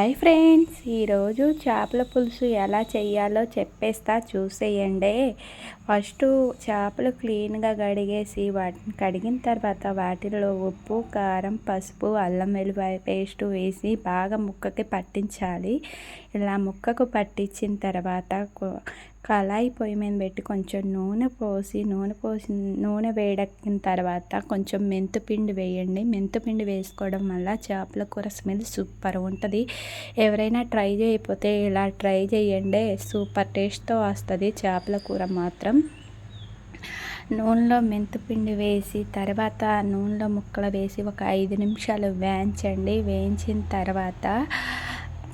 Hi friends ఈరోజు చేపల పులుసు ఎలా చేయాలో చెప్పేస్తా చూసేయండి. ఫస్ట్ చేపలు క్లీన్గా కడిగేసి వాటిని కడిగిన తర్వాత వాటిలో ఉప్పు కారం పసుపు అల్లం వెల్లిపాయ పేస్ట్ వేసి బాగా ముక్కకి పట్టించాలి. ఇలా ముక్కకు పట్టించిన తర్వాత కళాయి పొయ్యి మీద పెట్టి కొంచెం నూనె పోసి నూనె పోసి నూనె వేడెక్కిన తర్వాత కొంచెం మెంతుపిండి వేయండి. మెంతుపిండి వేసుకోవడం వల్ల చేపల కూర స్మెల్ సూపర్ ఉంటుంది. ఎవరైనా ట్రై చేయకపోతే ఇలా ట్రై చేయండి. సూపర్ టేస్ట్తో వస్తుంది చేపల కూర మాత్రం. నూనెలో మెంతిపిండి వేసి తర్వాత నూనెలో ముక్కలు వేసి ఒక ఐదు నిమిషాలు వేయించండి. వేయించిన తర్వాత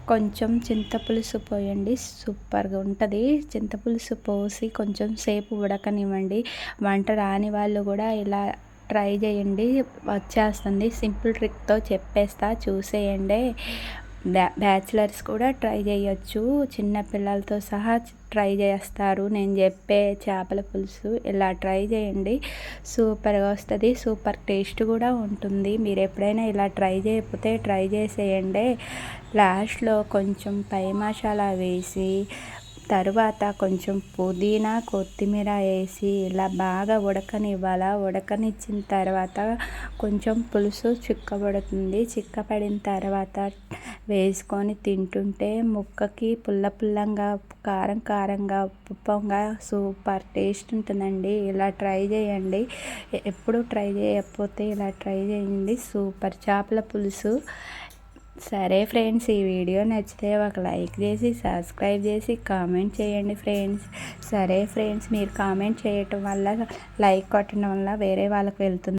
కొంచెం చింతపులుసు పోయండి సూపర్గా ఉంటుంది. చింతపులుసు పోసి కొంచెం సేపు ఉడకనివ్వండి. వంట రాని వాళ్ళు కూడా ఇలా ట్రై చేయండి. వచ్చేస్తుంది. సింపుల్ ట్రిక్తో చెప్పేస్తా చూసేయండి. బ్యా బ్యాచిలర్స్ కూడా ట్రై చేయొచ్చు. చిన్న పిల్లలతో సహా ట్రై చేస్తారు. నేను చెప్పే చేపల పులుసు ఇలా ట్రై చేయండి. సూపర్గా వస్తుంది. సూపర్ టేస్ట్ కూడా ఉంటుంది. మీరు ఎప్పుడైనా ఇలా ట్రై చేయకపోతే ట్రై చేసేయండి. లాస్ట్లో కొంచెం పై మసాలా వేసి తర్వాత కొంచెం పుదీనా కొత్తిమీర వేసి ఇలా బాగా ఉడకనివ్వాల? ఉడకనిచ్చిన తర్వాత కొంచెం పులుసు చిక్కబడుతుంది. చిక్కపడిన తర్వాత వేసుకొని తింటుంటే ముక్కకి పుల్ల పుల్లంగా కారం కారంగా ఉప్పంగా సూపర్ టేస్ట్ ఉంటుందండి. ఇలా ట్రై చేయండి. ఎప్పుడు ట్రై చేయకపోతే ఇలా ట్రై చేయండి. సూపర్ చేపల పులుసు. సరే ఫ్రెండ్స్ ఈ వీడియో నచ్చితే ఒక లైక్ చేసి సబ్స్క్రైబ్ చేసి కామెంట్ చేయండి ఫ్రెండ్స్. సరే ఫ్రెండ్స్ మీరు కామెంట్ చేయటం వల్ల లైక్ కొట్టడం వల్ల వేరే వాళ్ళకి వెళ్తుంది.